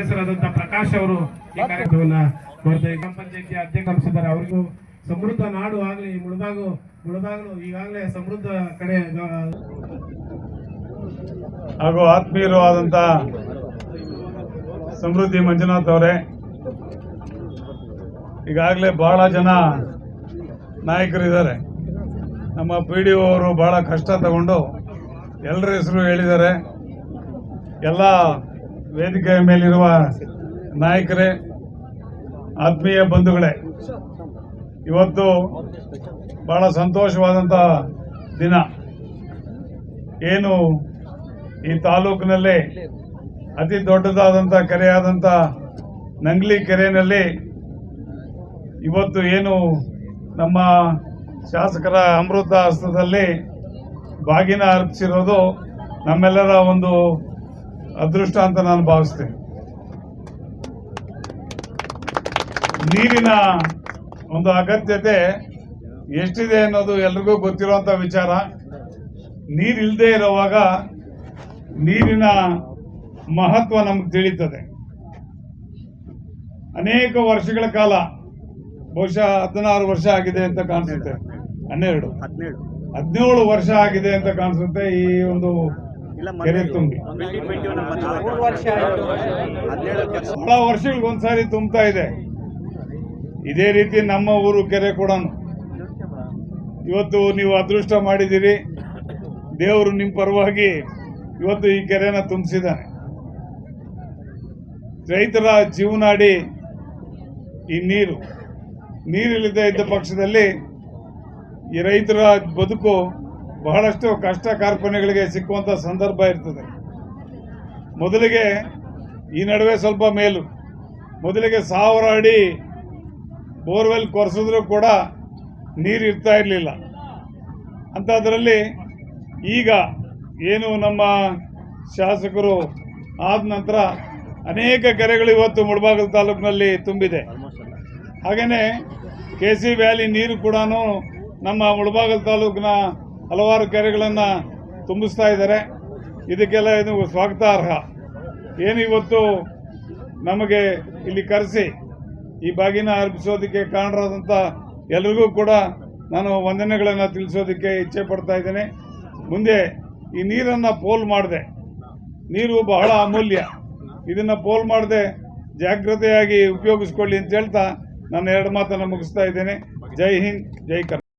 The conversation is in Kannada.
ಹೆಸರಾದಂತ ಪ್ರಕಾಶ್ ಅವರು ಈ ಕಾರ್ಯಕ್ರಮವನ್ನ ಗ್ರಾಮ ಪಂಚಾಯತಿ ಅಧ್ಯಕ್ಷ ಹಂಸಿದ್ದಾರೆ ಅವರಿಗೂ ಸಮೃದ್ಧ ನಾಡು ಆಗಲಿ ಮುಳಬಾಗು ಮುಳಬಾಗಲು ಈಗಾಗಲೇ ಸಮೃದ್ಧ ಕಡೆ ಹಾಗೂ ಆತ್ಮೀಯರು ಆದಂತ ಸಮೃದ್ಧಿ ಮಂಜುನಾಥ್ ಅವರೇ ಈಗಾಗಲೇ ಬಹಳ ಜನ ನಾಯಕರು ಇದ್ದಾರೆ ನಮ್ಮ ಪಿ ಡಿ ಅವರು ಬಹಳ ಕಷ್ಟ ತಗೊಂಡು ಎಲ್ಲರ ಹೆಸರು ಹೇಳಿದ್ದಾರೆ. ಎಲ್ಲ ವೇದಿಕೆಯ ಮೇಲಿರುವ ನಾಯಕರೇ, ಆತ್ಮೀಯ ಬಂಧುಗಳೇ, ಇವತ್ತು ಬಹಳ ಸಂತೋಷವಾದಂಥ ದಿನ. ಏನು ಈ ತಾಲೂಕಿನಲ್ಲಿ ಅತಿ ದೊಡ್ಡದಾದಂಥ ಕೆರೆಯಾದಂಥ ನಂಗ್ಲಿ ಕೆರೆಯಲ್ಲಿ ಇವತ್ತು ಏನು ನಮ್ಮ ಶಾಸಕರ ಅಮೃತ ಹಸ್ತದಲ್ಲಿ ಬಾಗಿನ ಅರ್ಪಿಸಿರೋದು ನಮ್ಮೆಲ್ಲರ ಒಂದು ಅದೃಷ್ಟ ಅಂತ ನಾನು ಭಾವಿಸ್ತೇನೆ. ನೀರಿನ ಒಂದು ಅಗತ್ಯತೆ ಎಷ್ಟಿದೆ ಅನ್ನೋದು ಎಲ್ರಿಗೂ ಗೊತ್ತಿರುವಂತ ವಿಚಾರ. ನೀರಿಲ್ಲದೆ ಇರುವಾಗ ನೀರಿನ ಮಹತ್ವ ನಮ್ಗೆ ತಿಳಿತದೆ. ಅನೇಕ ವರ್ಷಗಳ ಕಾಲ ಬಹುಶಃ ಹದಿನಾರು ವರ್ಷ ಆಗಿದೆ ಅಂತ ಕಾಣಿಸುತ್ತೆ. ಹನ್ನೆರಡು. ಹದಿನೇಳು ವರ್ಷ ಆಗಿದೆ ಅಂತ ಕಾಣಿಸುತ್ತೆ ಈ ಒಂದು ಕೆರೆ ತುಂಬಿ. ಒಂದ್ಸಾರಿ ವರ್ಷ ಆಯ್ತು. ಹದಿನೇಳು ವರ್ಷ ಬಹಳ ವರ್ಷಗಳಿಗೊಂದ್ಸಾರಿ ತುಂಬ್ತಾ ಇದೆ. ಇದೇ ರೀತಿ ನಮ್ಮ ಊರು ಕೆರೆ ಕೂಡ ಇವತ್ತು ನೀವು ಅದೃಷ್ಟ ಮಾಡಿದ್ದೀರಿ. ದೇವರು ನಿಮ್ಮ ಪರವಾಗಿ ಇವತ್ತು ಈ ಕೆರೆನ ತುಂಬಿಸಿದ್ದಾನೆ. ರೈತರ ಜೀವನಾಡಿ ಈ ನೀರು ನೀರಿಲ್ಲದೆ ಇದ್ದ ಪಕ್ಷದಲ್ಲಿ ಈ ರೈತರ ಬದುಕು ಬಹಳಷ್ಟು ಕಷ್ಟ ಕಾರ್ಖಾನೆಗಳಿಗೆ ಸಿಕ್ಕುವಂಥ ಸಂದರ್ಭ ಇರ್ತದೆ. ಮೊದಲಿಗೆ ಈ ನಡುವೆ ಸ್ವಲ್ಪ ಮೇಲು. ಮೊದಲಿಗೆ ಸಾವಿರ ಅಡಿ ಬೋರ್ವೆಲ್ ಕೊರೆಸಿದ್ರು ಕೂಡ ನೀರು ಇರ್ತಾ ಇರಲಿಲ್ಲ. ಅಂಥದ್ರಲ್ಲಿ ಈಗ ಏನು ನಮ್ಮ ಶಾಸಕರು ಆದ ನಂತರ ಅನೇಕ ಕೆರೆಗಳು ಇವತ್ತು ಮುಳಬಾಗಲ ತಾಲೂಕಿನಲ್ಲಿ ತುಂಬಿದೆ. ಹಾಗೆಯೇ ಕೆ ಸಿ ವ್ಯಾಲಿ ನೀರು ಕೂಡ ನಮ್ಮ ಮುಳಬಾಗಲ ತಾಲೂಕಿನ ಹಲವಾರು ಕೆರೆಗಳನ್ನು ತುಂಬಿಸ್ತಾ ಇದ್ದಾರೆ. ಇದಕ್ಕೆಲ್ಲ ಇದು ಸ್ವಾಗತಾರ್ಹ. ಏನು ಇವತ್ತು ನಮಗೆ ಇಲ್ಲಿ ಕರೆಸಿ ಈ ಬಾಗಿನ ಅರ್ಪಿಸೋದಕ್ಕೆ ಕಾರಣರಾದಂಥ ಎಲ್ರಿಗೂ ಕೂಡ ನಾನು ವಂದನೆಗಳನ್ನು ತಿಳಿಸೋದಕ್ಕೆ ಇಚ್ಛೆ ಪಡ್ತಾ ಇದ್ದೇನೆ. ಮುಂದೆ ಈ ನೀರನ್ನು ಪೋಲ್ ಮಾಡಿದೆ. ನೀರು ಬಹಳ ಅಮೂಲ್ಯ. ಇದನ್ನು ಪೋಲ್ ಮಾಡದೆ ಜಾಗ್ರತೆಯಾಗಿ ಉಪಯೋಗಿಸ್ಕೊಳ್ಳಿ ಅಂತ ಹೇಳ್ತಾ ನಾನು ಎರಡು ಮಾತನ್ನು ಮುಗಿಸ್ತಾ ಇದ್ದೇನೆ. ಜೈ ಹಿಂದ್, ಜೈ ಕರ್ನಾಟಕ.